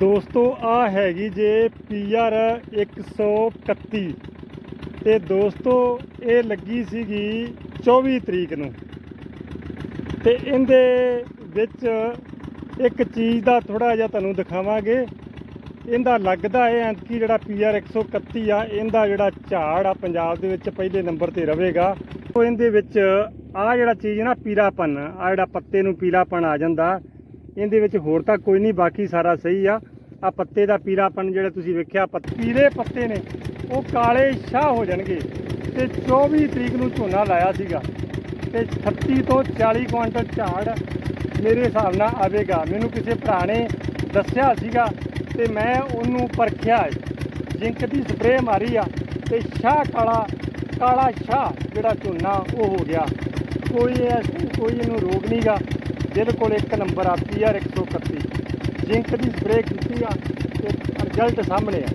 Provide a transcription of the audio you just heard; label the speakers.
Speaker 1: ਦੋਸਤੋ ਆ ਹੈਗੀ ਜੇ ਪੀਆਰ 131 ਤੇ ਦੋਸਤੋ, ਇਹ ਲੱਗੀ ਸੀਗੀ 24 ਤਰੀਕ ਨੂੰ। ਤੇ ਇਹਦੇ ਵਿੱਚ ਇੱਕ ਚੀਜ਼ ਦਾ ਥੋੜਾ ਜਿਹਾ ਤੁਹਾਨੂੰ ਦਿਖਾਵਾਂਗੇ। ਇਹਦਾ ਲੱਗਦਾ ਇਹ ਐਂਤਕੀ ਜਿਹੜਾ ਪੀਆਰ 131 ਆ, ਇਹਦਾ ਜਿਹੜਾ ਝਾੜ ਆ, ਪੰਜਾਬ ਦੇ ਵਿੱਚ ਪਹਿਲੇ ਨੰਬਰ ਤੇ ਰਹੇਗਾ। ਉਹ ਇਹਦੇ ਵਿੱਚ ਆ ਜਿਹੜਾ ਚੀਜ਼ ਨਾ ਪੀਲਾਪਨ ਆ ਜਿਹੜਾ ਪੱਤੇ ਨੂੰ ਪੀਲਾਪਨ ਆ ਜਾਂਦਾ। ਇਹਦੇ ਵਿੱਚ ਹੋਰ ਤਾਂ ਕੋਈ ਨਹੀਂ, ਬਾਕੀ ਸਾਰਾ ਸਹੀ ਆ। ਆ ਪੱਤੇ ਦਾ ਪੀਲਾਪਨ ਜਿਹੜਾ ਤੁਸੀਂ ਵੇਖਿਆ ਪੀਲੇ ਪੱਤੇ ਨੇ। ਉਹ ਕਾਲੇ ਸ਼ਾਹ ਹੋ ਜਾਣਗੇ। ਤੇ 24 ਤਰੀਕ ਨੂੰ ਝੋਨਾ ਲਾਇਆ ਸੀਗਾ। ਤੇ 36 ਤੋਂ 40 ਕੁਇੰਟਲ ਝਾੜ ਮੇਰੇ ਹਿਸਾਬ ਨਾਲ ਆਵੇਗਾ। ਮੈਨੂੰ ਕਿਸੇ ਭਰਾ ਨੇ ਦੱਸਿਆ ਸੀਗਾ ਤੇ ਮੈਂ ਉਹਨੂੰ ਪਰਖਿਆ ਜਿੰਕ ਦੀ ਸਪਰੇਅ ਮਾਰੀ ਆ ਤੇ ਸ਼ਾਹ ਕਾਲਾ ਕਾਲਾ ਸ਼ਾਹ ਜਿਹੜਾ ਝੋਨਾ ਉਹ ਹੋ ਗਿਆ। ਕੋਈ ਐਸੀ ਕੋਈ ਇਹਨੂੰ ਰੋਗ ਨਹੀਂਗਾ ਬਿਲਕੁਲ ਇੱਕ ਨੰਬਰ ਆ ਪੀਆਰ 131 ਜਿੰਕ ਦੀ ਸਪਰੇਅ ਕੀਤੀ ਆ ਤੇ ਰਿਜ਼ਲਟ ਸਾਹਮਣੇ ਆ।